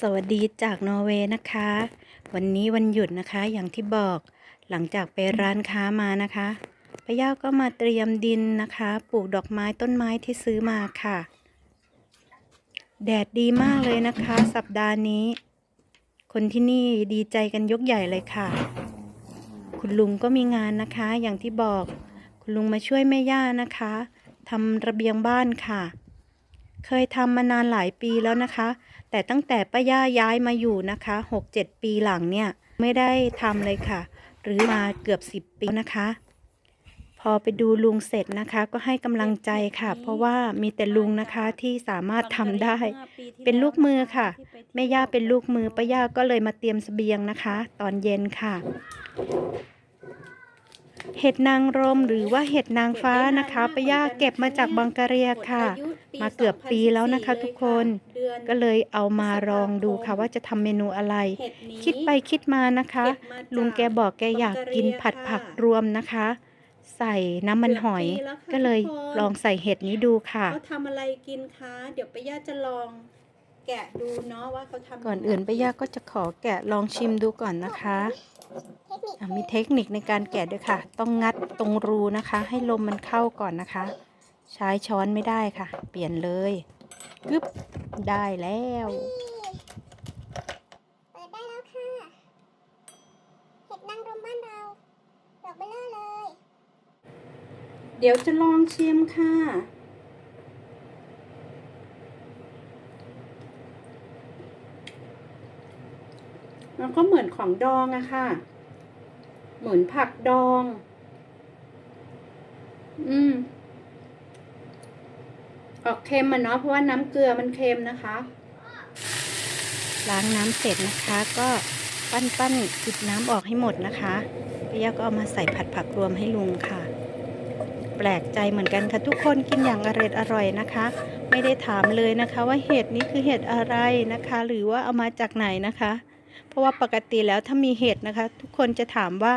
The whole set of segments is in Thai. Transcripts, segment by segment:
สวัสดีจากนอร์เวย์นะคะ วันนี้วันหยุดนะคะอย่างที่บอกหลังจากไปร้านค้ามานะคะป้าย่าก็มาเตรียมดินนะคะ ปลูกดอกไม้ต้นไม้ที่ซื้อมาค่ะ แดดดีมากเลยนะคะ สัปดาห์นี้ คนที่นี่ดีใจกันยกใหญ่เลยค่ะ คุณลุงก็มีงานนะคะอย่างที่บอก คุณลุงมาช่วยแม่ย่านะคะทำระเบียงบ้านค่ะ เคยทำมานานหลายปีแล้วนะคะ แต่ตั้งแต่ป้าย่าย้ายมาอยู่นะคะหกเจ็ดปีหลังเนี่ยไม่ได้ทำเลยค่ะ หรือมาเกือบสิบปีนะคะ พอไปดูลุงเสร็จนะคะ ก็ให้กำลังใจค่ะ เพราะว่ามีแต่ลุงนะคะที่สามารถทำได้ เป็นลูกมือค่ะแม่ย่าเป็นลูกมือป้าย่าก็เลยมาเตรียมเสบียงนะคะ ตอนเย็นค่ะ เห็ดนางรมหรือว่าเห็ดนางฟ้านะคะป้าย่าเก็บมาจากบังกะเรียค่ะ มาเกือบปีแล้วนะคะทุกคน ก็เลยเอามาลองดูค่ะว่าจะทำเมนูอะไร คิดไปคิดมานะคะ ลุงแกบอกแกอยากกินผัดผักรวมนะคะ ใส่น้ำมันหอย ก็เลยลองใส่เห็ดนี้ดูค่ะเขาทำอะไรกินคะเดี๋ยวป้าย่าจะลองแกะดูเนาะว่าเขาทำก่อนอื่นป้าย่าก็จะขอแกะลองชิมดูก่อนนะคะ อะมีเทคนิคในการแกะด้วยค่ะ ต้องงัดตรงรูนะคะ ให้ลมมันเข้าก่อนนะคะ ใช้ช้อนไม่ได้ค่ะ เปลี่ยนเลยกึบได้แล้วเปิดได้แล้วค่ะเห็ดนางรมบ้านเราดอกเบลเลอร์เลย เดี๋ยวจะลองชิมค่ะมันก็เหมือนของดองอะค่ะ เหมือนผักดอง อืม ออกเค็มมันเนาะเพราะว่าน้ำเกลือมันเค็มนะคะ ล้างน้ำเสร็จนะคะ ก็ปั้นปั้นปิดน้ำออกให้หมดนะคะป้าย่าก็เอามาใส่ผัดผักรวมให้ลุงค่ะ แปลกใจเหมือนกันค่ะทุกคนกินอย่างอร่อยอร่อยนะคะ ไม่ได้ถามเลยนะคะ ว่าเห็ดนี้คือเห็ดอะไรนะคะ หรือว่าเอามาจากไหนนะคะ เพราะว่าปกติแล้วถ้ามีเห็ดนะคะ ทุกคนจะถามว่า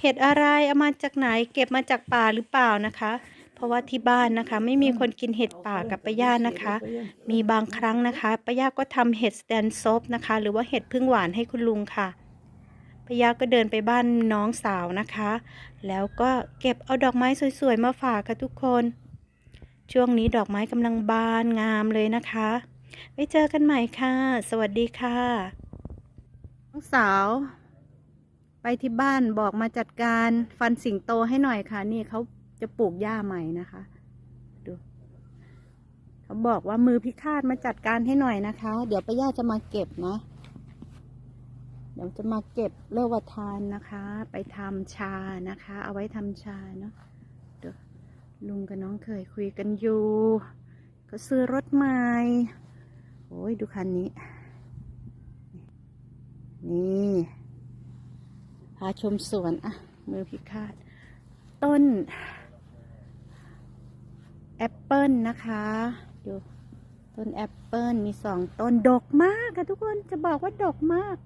เห็ดอะไรเอามาจากไหน เก็บมาจากป่าหรือเปล่านะคะ เพราะว่าที่บ้านนะคะ ไม่มีคนกินเห็ดป่ากับป้าย่านะคะ มีบางครั้งนะคะป้าย่าก็ทำเห็ดสแตนซบนะคะ หรือว่าเห็ดพึ่งหวานให้คุณลุงค่ะป้าย่าก็เดินไปบ้านน้องสาวนะคะ แล้วก็เก็บเอาดอกไม้สวยๆมาฝากค่ะทุกคน ช่วงนี้ดอกไม้กำลังบานงามเลยนะคะ ไว้เจอกันใหม่ค่ะ สวัสดีค่ะ น้องสาว ไปที่บ้านบอกมาจัดการฟันสิงโตให้หน่อยค่ะ นี่เขาจะปลูกหญ้าใหม่นะคะดูเขาบอกว่ามือพิฆาตมาจัดการให้หน่อยนะคะ เดี๋ยวป้าย่าจะมาเก็บนะเดี๋ยวจะมาเก็บเลอวทานนะคะ ไปทำชานะคะ เอาไว้ทำชาเนาะเดี๋ยวลุงกับน้องเคยคุยกันอยู่ ก็ซื้อรถใหม่โอ้ยดูคันนี้ นี่พาชมสวนอะมือพิฆาตต้น แอปเปิลนะคะดูต้นแอปเปิลมีสองต้น ดกมากค่ะทุกคนจะบอกว่าดกมาก